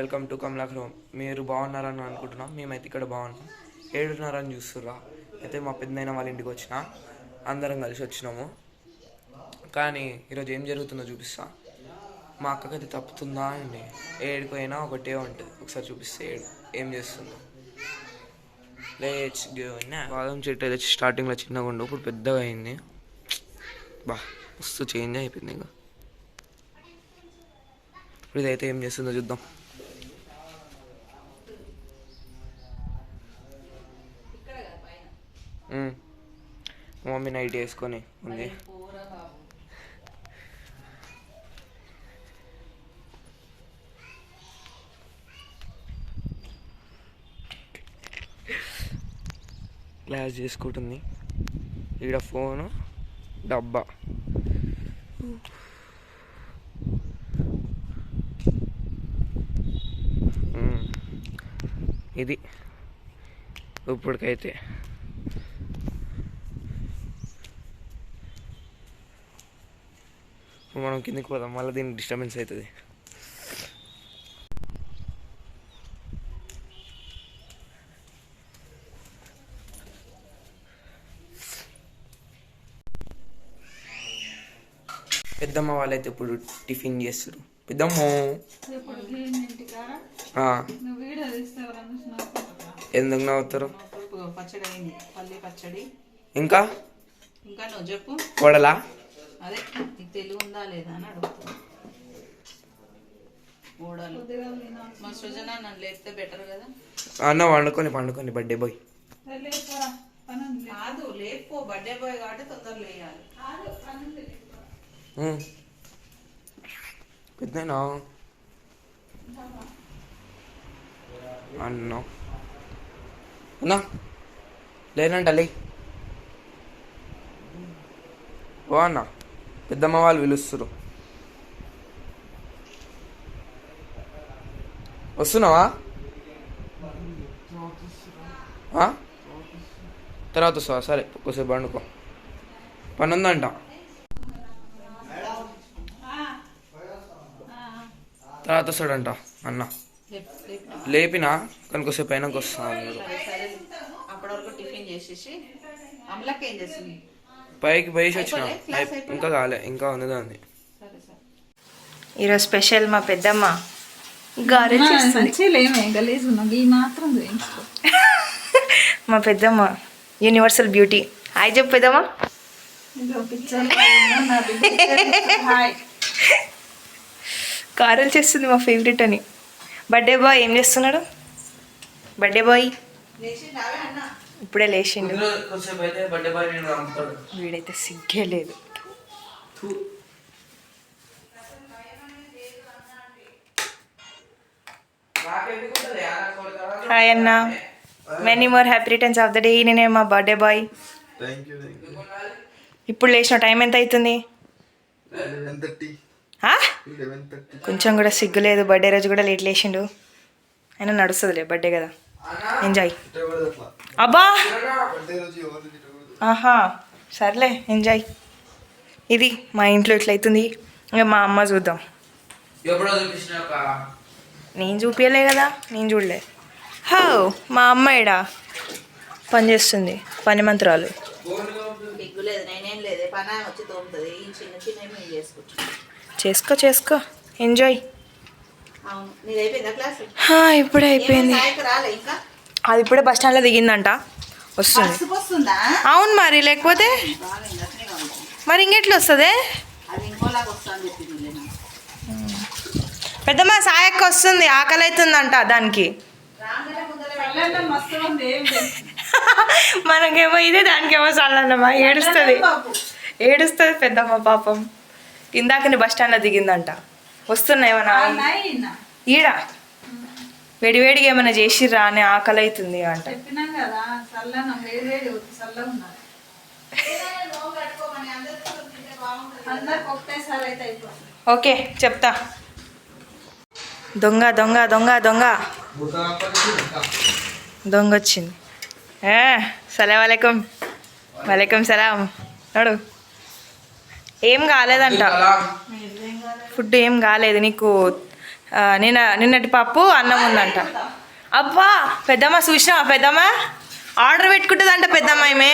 Welcome to కమలాఖరం మీరు బాగున్నారని అనుకుంటున్నాం. మేమైతే ఇక్కడ బాగున్నాం. ఏడున్నారని చూస్తుర్రా. అయితే మా పెద్దయిన వాళ్ళ ఇంటికి వచ్చిన. అందరం కలిసి వచ్చినాము. కానీ ఈరోజు ఏం జరుగుతుందో చూపిస్తా. మా అక్కకి అది తప్పుతుందా అండి? ఏడిపోయినా ఒకటే ఉంటుంది ఒకసారి చూపిస్తే ఏడు ఏం చేస్తుందో. లేట్స్ బాదం చెట్టు అయితే స్టార్టింగ్లో చిన్నగా ఉండు. ఇప్పుడు పెద్దగా అయింది. బా మస్తు చేంజ్ అయిపోయింది ఇంకా. ఇప్పుడు ఇదైతే ఏం చేస్తుందో చూద్దాం మ్మ్. మా మమ్మీ నైట్ వేసుకొని ఉంది. క్లాస్ చేసుకుంటుంది. ఈడ ఫోను డబ్బా. ఇది ఇప్పటికైతే ఇప్పుడు మనం కిందకి పోదాం మళ్ళీ దీనికి డిస్టర్బెన్స్ అవుతుంది. పెద్దమ్మ వాళ్ళైతే ఇప్పుడు టిఫిన్ చేస్తారు. పెద్దమ్మ! ఎందుకు నవ్వుతారు? ఇంకా? ఇంకా నువ్వు చెప్పు. వడలా అదే నీకు తెలివి ఉందా లేదా అని అడుగుతున్నా. ఓడలు మా సృజన నన్ను లేపితే బెటర్ కదా? అన్న వండుకొని పండుకొని బర్త్డే బాయ్ కాదు లేపు. బర్త్డే బాయ్ కాబట్టి తొందర లేయాలి. పెద్దనా అన్న. అన్నా లేనంట లే. ఓ అన్న. పెద్దమ్మ వాళ్ళు పిలుస్తురు వస్తున్నావా? తర్వాత వస్తావా? సరే కొద్దిసేపు పండుకో. పని ఉందంట తర్వాత వస్తాడంట అన్న. లేపినా కానీ కొద్దిసేపు పైనకి వస్తా అన్నాడు టిఫిన్ చేసేసి. అమలకి ఏం చేసింది పైకి పోయేసి వచ్చిన? ఇంకా కాలే ఇంకా ఉంది దాన్ని సరే సరే. ఈరోజు స్పెషల్ మా పెద్దమ్మ మా పెద్దమ్మ యూనివర్సల్ బ్యూటీ. హాయ్ చెప్పు పెద్దమ్మ. గారెలు చేస్తుంది మా ఫేవరెట్ అని. బర్త్డే బాయ్ ఏం చేస్తున్నాడు? బర్త్డే బాయ్ ఇప్పుడే లేచిండు. వీడైతే సిగ్గే లేదు. హాయ్ అన్న. Many more happy returns of the day నేనే మా బర్త్డే బాయ్ ఇప్పుడు లేచిన టైం ఎంత అవుతుంది కొంచెం కూడా సిగ్గు లేదు. బర్త్డే రోజు కూడా లేట్ లేచిండు. అయినా నడుస్తుందిలే బర్త్డే కదా. ఎంజాయ్ అబ్బా! ఆహా సర్లే ఎంజాయ్. ఇది మా ఇంట్లో ఇట్లయితుంది ఇంకా మా అమ్మ చూద్దాం. నేను చూపించలే కదా నేను చూడలే. హో మా అమ్మ ఇడా పని చేస్తుంది పని మంత్రాలు. చేసుకో చేసుకో. ఎంజాయ్ అవును. నీది అయిపోయిందా క్లాస్? హా, ఇప్పుడే అయిపోయింది. సాయకు రాలే ఇంకా? అది ఇప్పుడే బస్ స్టాండ్లో దిగిందంట. వస్తుంది. అవును మరి లేకపోతే? మరి ఇంకెట్లా వస్తుంది? పెద్దమ్మ సాయక్క వస్తుంది ఆకలి అవుతుందంట దానికి. మనకేమో ఇదే దానికేమో చల్లన్నమా ఏడుస్తుంది. ఏడుస్తుంది పెద్దమ్మ పాపం. ఇందాకని బస్ స్టాండ్లో దిగిందంట. వస్తున్నాయి నైనా ఈడ? వేడివేడిగా ఏమైనా చేసిర్రా అని ఆకలి అవుతుంది అంట ఓకే చెప్తా. దొంగ దొంగ దొంగ దొంగ. దొంగ వచ్చింది ఏ సలాం వాలేకం వాలేకం సలాం. నడు. ఏం కాలేదంట. ఫుడ్ ఏం కాలేదు నీకు నిన్న నిన్నటి పప్పు అన్నం ఉందంట. అబ్బా పెద్దమ్మ చూసినావా పెద్దమ్మ? ఆర్డర్ పెట్టుకుంటుందంట పెద్దమ్మ ఈమె.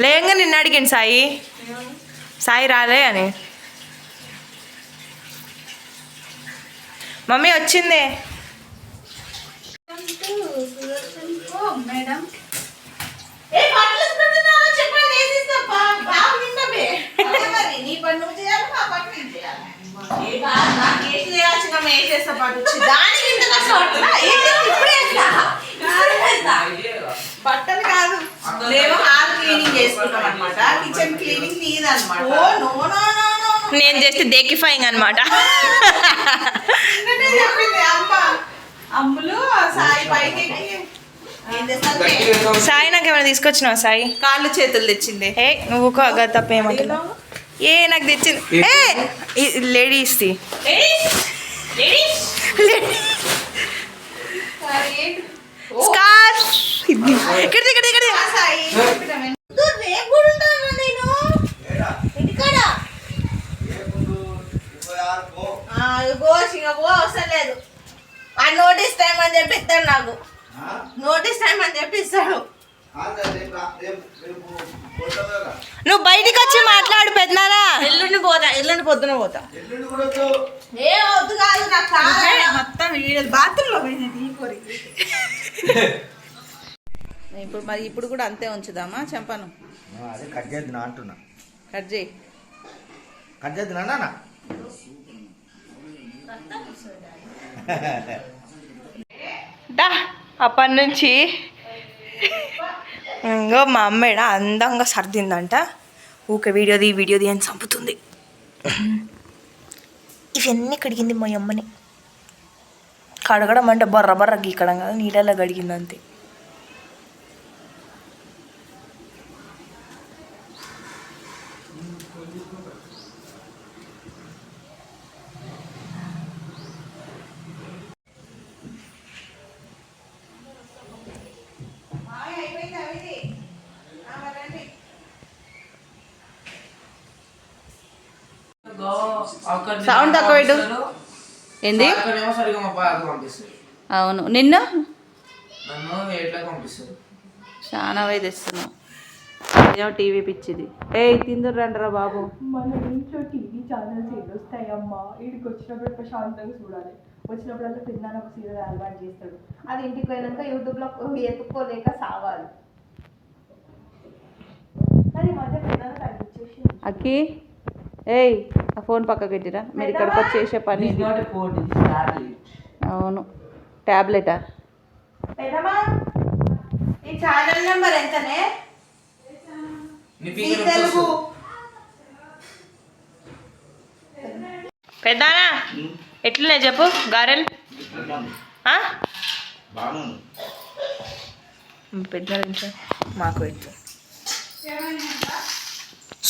లేంగా నిన్న అడిగింది సాయి. సాయి రాలే అని. మమ్మీ వచ్చిందే. మేడం ఏ బట్టలు వేసుకుంటున్నావో చెప్పండి వేసిస్తా బా- బాగా నిండవే. అదే మరి నీ పని నువ్వు చేయాలి మా పని నేను చేయాలి ఏ కాదు, నాకు వేసి చేయాల్సిన మేము వేసేస్తా పాటు వచ్చి దానికి ఇంత కష్టపడుతున్నా వేసేస్తా, ఇప్పుడే వేస్తా. ఇప్పుడే వేస్తా. బట్టలు కాదు. మేము హాల్ క్లీనింగ్ చేసుకుంటాం అనమాట కిచెన్ క్లీనింగ్ నీదన్నమాట. Oh no no no no నేను చేస్తే దేకిఫైయింగ్ అనమాట నిన్ననే చెప్పింది అమ్మ. అమ్ములు సాయి నాకు ఏమైనా తీసుకొచ్చినావా సాయి? కాళ్ళు చేతులు తెచ్చింది ఏ నువ్వు తప్ప ఏమంటున్నావు ఏ నాకు తెచ్చింది. ఏ లేడీస్ది స్కార్ ఇక్కడ ఇక్కడ ఇక్కడ లేదు. ఆ నోటీస్ టైం అని చెప్పి ఇస్తాడు నాకు. నోటీస్ టైం అని చెప్పి ఇస్తాడు. నువ్వు బయటికి వచ్చి మాట్లాడు పెద్దనానా ఎల్లుండి పోతా ఎల్లుండి పొద్దున పోతా. ఏ వద్దు కాదు నాకు మొత్తం బాత్రూంలో పోయినది ఇప్పుడు మరి ఇప్పుడు కూడా అంతే ఉంచుదామా? చంపను అదే కట్ చేద్దునా అంటున్నా. కట్ చేయి. కట్ చేద్దునా నాన్న. డా అప్పటి నుంచి ఇంకో మా అమ్మేడ అందంగా సర్దిందంట. ఊకే వీడియోది వీడియోది అని చంపుతుంది. ఇవన్నీ కడిగింది మా అమ్మని. కడగడం అంటే బర్ర బర్ర గీకడం కదా నీళ్ళలో కడిగింది అంతే. సౌండ్ తక్కువ పెట్టు ఏంది? అవును. నిన్ను? చాలా వై తెస్తున్నావు. ఏమో టీవీ పిచ్చిది. ఏ తిందురు రండిరా బాబు. మన ఇంట్లో టీవీ ఛానల్స్ ఏది వస్తాయమ్మా? వీడికి వచ్చినప్పుడు ప్రశాంతంగా చూడాలి. వచ్చినప్పుడల్లా పెద్దనాన్న ఒక సీరియల్ అలవాటు చేస్తాడు. అది ఇంటికి పోయినాక యూట్యూబ్లో ఎత్తుక్కోలేక సావాలి. ఈ మధ్య పెద్దనాన్న తగ్గించేసి అక్కి ఏయ్ ఫోన్ పక్కకి పెట్టిరా. మీరు ఇక్కడికి వచ్చి చేసే పని. అవును. ట్యాబ్లెటా ఈ ఛానల్ నెంబర్ ఎంతనే? నీ ఈ పీకర్ తెలుగు. పెద్దనా? ఎట్లున్నాయి చెప్పు గారెలు? పెద్ద మాకు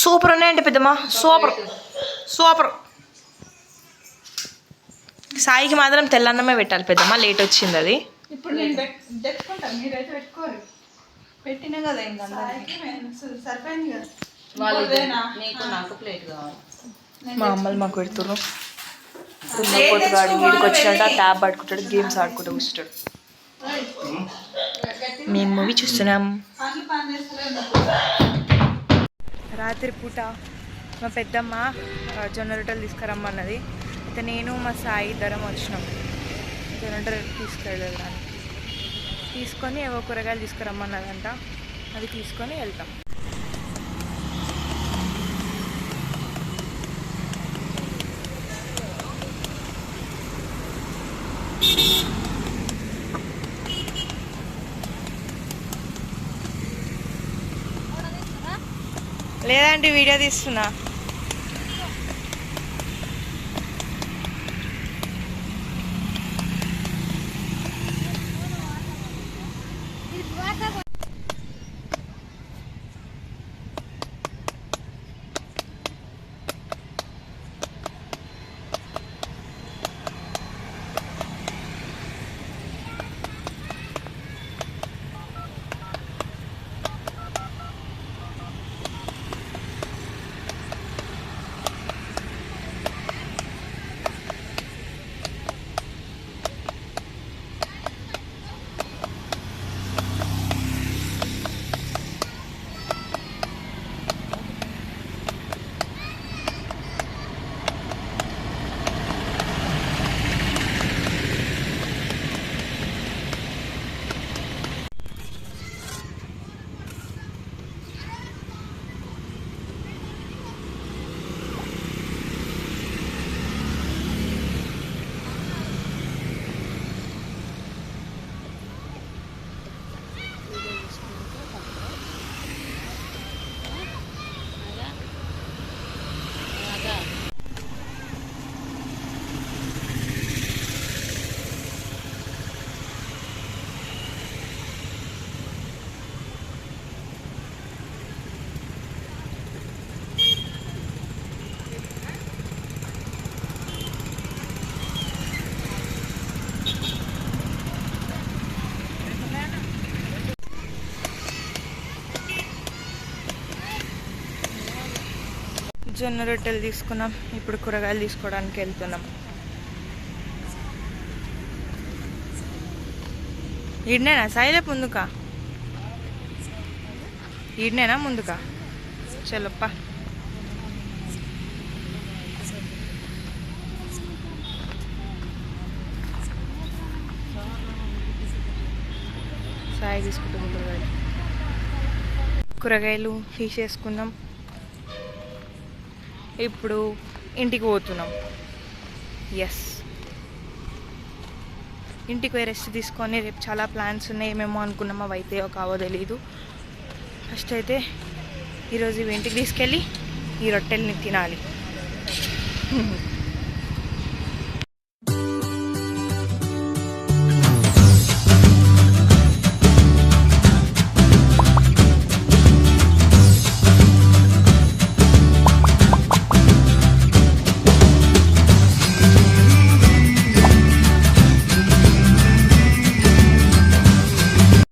సూపర్ ఉన్నాయండి పెద్దమ్మా సూపర్. సూపర్. సాయికి మాత్రం తెల్లన్నమే పెట్టాలి పెద్దమ్మ లేట్ వచ్చింది అది. ఇప్పుడు నేను తెచ్చుకుంటాను మీరైతే పెట్టుకోరు. పెట్టినా కదా ఇంకా సరిపోయింది కదా. మా అమ్మలు మాకు గాడి వీడికి వచ్చినట్టు ఆ ట్యాబ్ పట్టుకుంటాడు గేమ్స్ ఆడుకుంటూ కూర్చుంటాడు. మేము మూవీ చూస్తున్నాం. రాత్రి పూట మా పెద్దమ్మ జొన్న రొట్టెలు తీసుకురమ్మన్నది. అయితే నేను మా సాయి ఇద్దరం వచ్చినాం. జొన్న రొట్టెలు తీసుకెళ్ళాను తీసుకొని ఏవో కూరగాయలు తీసుకురమ్మన్నదంట. అది తీసుకొని వెళ్తాం. ఆంటీ వీడియో తీస్తున్నా. జొన్న రొట్టెలు తీసుకున్నాం. ఇప్పుడు కూరగాయలు తీసుకోవడానికి వెళ్తున్నాం. ఈడనేనా? సాయిలే ముందుకా? ఈడనేనా ముందుకా? చలోప్పా. సాయి తీసుకుంటాం కూరగాయలు కూరగాయలు తీసేసుకున్నాం. ఇప్పుడు ఇంటికి పోతున్నాం. ఎస్ ఇంటికి పోయి రెస్ట్ తీసుకొని రేపు చాలా ప్లాన్స్ ఉన్నాయి ఏమేమో అనుకున్నాం అవి అయితే కావో తెలీదు. ఫస్ట్ అయితే ఈరోజు ఇవి ఇంటికి తీసుకెళ్ళి ఈ రొట్టెల్ని తినాలి.